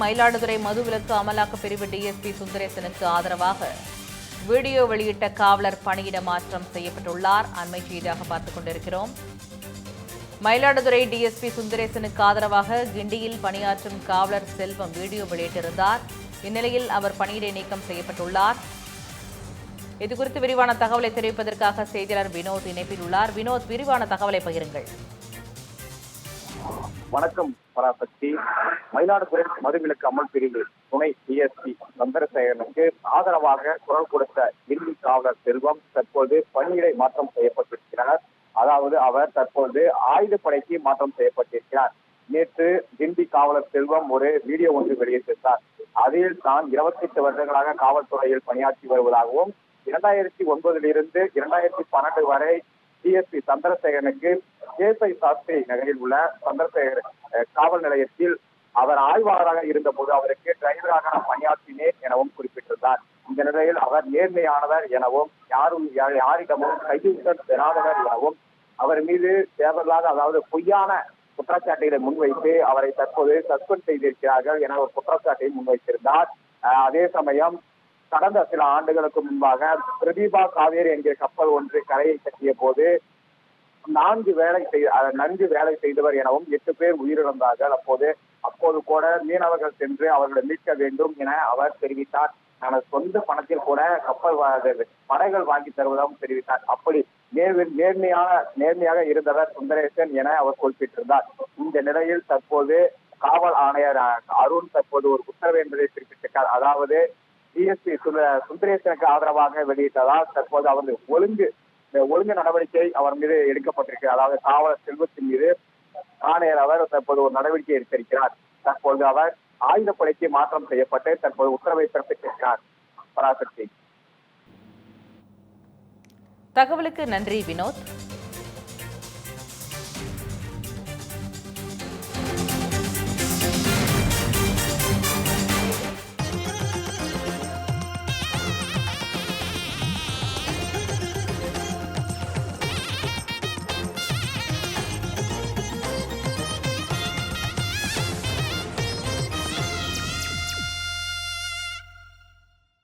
மயிலாடுதுறை மதுவிலக்கு அமலாக்க பிரிவு டிஎஸ்பி சுந்தரேசனுக்கு ஆதரவாக. வீடியோ வெளியிட்ட காவலர் பணியிட மாற்றம் செய்யப்பட்டுள்ளார். அண்மை செய்தியாக பார்த்துக் கொண்டிருக்கிறோம். மயிலாடுதுறை டிஎஸ்பி சுந்தரேசனுக்கு ஆதரவாக கிண்டியில் பணியாற்றும் காவலர் செல்வம் வீடியோ வெளியிட்டிருந்தார். இந்நிலையில் அவர் பணியிடை நீக்கம் செய்யப்பட்டுள்ளார். இதுகுறித்து விரிவான தகவலை தெரிவிப்பதற்காக செய்தியாளர் வினோத் இணைப்பில் உள்ளார். வினோத் விரிவான தகவலை பகிருங்கள். வணக்கம் பராசக்தி. மயிலாடுதுறை மதுவிலக்கு அமல் பிரிவு துணை டிஎஸ்பி சந்திரசேகரனுக்கு ஆதரவாக குரல் கொடுத்த கிண்டி காவலர் செல்வம் தற்போது பணியிடை மாற்றம் செய்யப்பட்டிருக்கிறார். அதாவது அவர் தற்போது ஆயுதப்படைக்கு மாற்றம் செய்யப்பட்டிருக்கிறார். நேற்று கிண்டி காவலர் செல்வம் ஒரு வீடியோ ஒன்று வெளியிட்டிருந்தார். அதில் தான் இருபத்தி எட்டு வருடங்களாக காவல்துறையில் பணியாற்றி வருவதாகவும் இரண்டாயிரத்தி ஒன்பதிலிருந்து இரண்டாயிரத்தி பன்னெண்டு வரை டிஎஸ்பி சந்திரசேகரனுக்கு கேசை சாஸ்திரி நகரில் உள்ள சந்திரசேகர் காவல் நிலையத்தில் அவர் ஆய்வாளராக இருந்தபோது அவருக்கு டிரைவராக நான் பணியாற்றினேன் எனவும் குறிப்பிட்டிருந்தார். இந்த நிலையில் அவர் நேர்மையானவர் எனவும் யாரும் யாரிடமும் கையூட்டம் பெறாதவர் எனவும் அவர் மீது தேவையில்லாத அதாவது பொய்யான குற்றச்சாட்டுகளை முன்வைத்து அவரை தற்போது சஸ்பெண்ட் செய்திருக்கிறார்கள் என ஒரு குற்றச்சாட்டை முன்வைத்திருந்தார். அதே சமயம் கடந்த சில ஆண்டுகளுக்கு முன்பாக பிரதீபா காவேரி என்கிற கப்பல் ஒன்று கரையை கட்டிய போது நான்கு வேலை செய் நன்கு வேலை செய்தவர் எனவும் எட்டு பேர் உயிரிழந்தார்கள். அப்போது அப்போது கூட மீனவர்கள் சென்று அவர்களை மீட்க வேண்டும் என அவர் தெரிவித்தார். தனது சொந்த பணத்தில் கூட கப்பல் படைகள் வாங்கி தருவதாகவும் தெரிவித்தார். அப்படி நேர்மையாக நேர்மையாக இருந்தவர் சுந்தரேசன் என அவர் குறிப்பிட்டிருந்தார். இந்த நிலையில் தற்போது காவல் ஆணையர் அருண் தற்போது ஒரு உத்தரவு என்பதை குறிப்பிட்டிருக்கார். அதாவது டிஎஸ்பி சுந்தரேசனுக்கு ஆதரவாக வெளியிட்டதால் தற்போது அவரது ஒழுங்கு ஒழுங்கு நடவடிக்கை அவர் மீது எடுக்கப்பட்டிருக்கு. அதாவது காவலர் செல்வத்தின் மீது ஆணையர் அவர் தற்போது ஒரு நடவடிக்கை எடுத்திருக்கிறார். தற்போது அவர் ஆயுதப்படைக்கு மாற்றம் செய்யப்பட்டு தற்போது உத்தரவை பிறப்பித்திருக்கிறார். பராசக்தி. தகவலுக்கு நன்றி வினோத்.